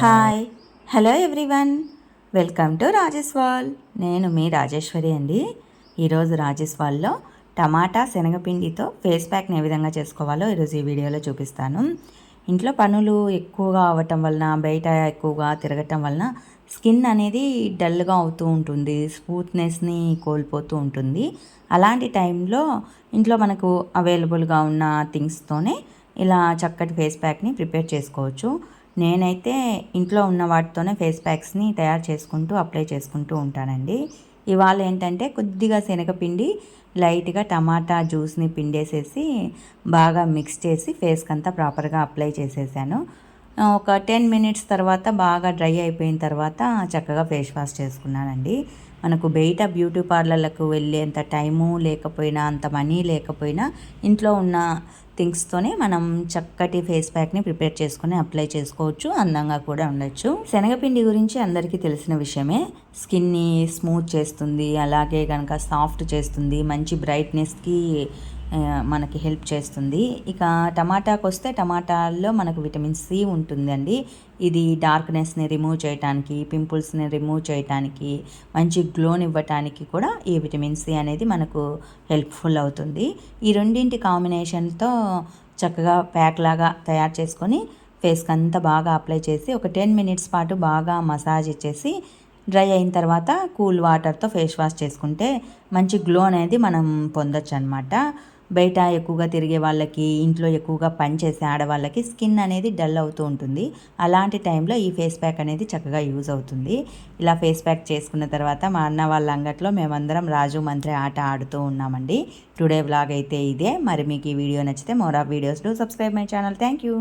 Hi. Hello everyone. Welcome to Rajesh wall నేను మీ రాజేశ్వరి అండి. ఈరోజు రాజేష్ వాల్లో టమాటా శనగపిండితో ఫేస్ ప్యాక్ని ఏ విధంగా చేసుకోవాలో ఈరోజు ఈ వీడియోలో చూపిస్తాను. ఇంట్లో పనులు ఎక్కువగా అవ్వటం వలన బయట ఎక్కువగా తిరగటం వలన స్కిన్ అనేది డల్గా అవుతూ ఉంటుంది. స్మూత్నెస్ని కోల్పోతూ ఉంటుంది. అలాంటి టైంలో ఇంట్లో మనకు అవైలబుల్గా ఉన్న థింగ్స్తోనే ఇలా చక్కటి ఫేస్ ప్యాక్ని ప్రిపేర్ చేసుకోవచ్చు. నేనైతే ఇంట్లో ఉన్న వాటితోనే ఫేస్ ప్యాక్స్ని తయారు చేసుకుంటూ అప్లై చేసుకుంటూ ఉంటానండి. ఇవాళ ఏంటంటే కొద్దిగా శనగపిండి లైట్గా టమాటా జ్యూస్ని పిండేసేసి బాగా మిక్స్ చేసి ఫేస్కి అంతా ప్రాపర్గా అప్లై చేసేసాను. ఒక టెన్ మినిట్స్ తర్వాత బాగా డ్రై అయిపోయిన తర్వాత చక్కగా ఫేస్ వాష్ చేసుకున్నానండి. మనకు బయట బ్యూటీ పార్లర్లకు వెళ్ళేంత టైము లేకపోయినా అంత మనీ లేకపోయినా ఇంట్లో ఉన్న థింగ్స్తోనే మనం చక్కటి ఫేస్ ప్యాక్ని ప్రిపేర్ చేసుకొని అప్లై చేసుకోవచ్చు అందంగా కూడా ఉండొచ్చు. శనగపిండి గురించి అందరికీ తెలిసిన విషయమే. స్కిన్ని స్మూత్ చేస్తుంది అలాగే కనుక సాఫ్ట్ చేస్తుంది మంచి బ్రైట్నెస్కి మనకి హెల్ప్ చేస్తుంది. ఇక టమాటాకు వస్తే టమాటాల్లో మనకు విటమిన్ సి ఉంటుందండి. ఇది డార్క్నెస్ని రిమూవ్ చేయడానికి పింపుల్స్ని రిమూవ్ చేయడానికి మంచి గ్లోని ఇవ్వటానికి కూడా ఈ విటమిన్ సి అనేది మనకు హెల్ప్ఫుల్ అవుతుంది. ఈ రెండింటి కాంబినేషన్తో చక్కగా ప్యాక్ లాగా తయారు చేసుకొని ఫేస్కి అంతా బాగా అప్లై చేసి ఒక టెన్ మినిట్స్ పాటు బాగా మసాజ్ ఇచ్చేసి డ్రై అయిన తర్వాత కూల్ వాటర్తో ఫేస్ వాష్ చేసుకుంటే మంచి గ్లో అనేది మనం పొందొచ్చు అనమాట బయట ఎక్కువగా తిరిగే వాళ్ళకి ఇంట్లో ఎక్కువగా పనిచేసే ఆడవాళ్ళకి స్కిన్ అనేది డల్ అవుతూ ఉంటుంది. అలాంటి టైంలో ఈ ఫేస్ ప్యాక్ అనేది చక్కగా యూజ్ అవుతుంది. ఇలా ఫేస్ ప్యాక్ చేసుకున్న తర్వాత మా అన్న వాళ్ళ అంగట్లో మేమందరం రాజు మంత్రి ఆట ఆడుతూ ఉన్నామండి. టుడే వ్లాగ్ అయితే ఇదే. మరి మీకు ఈ వీడియో నచ్చితే more of videos do subscribe my channel. Thank you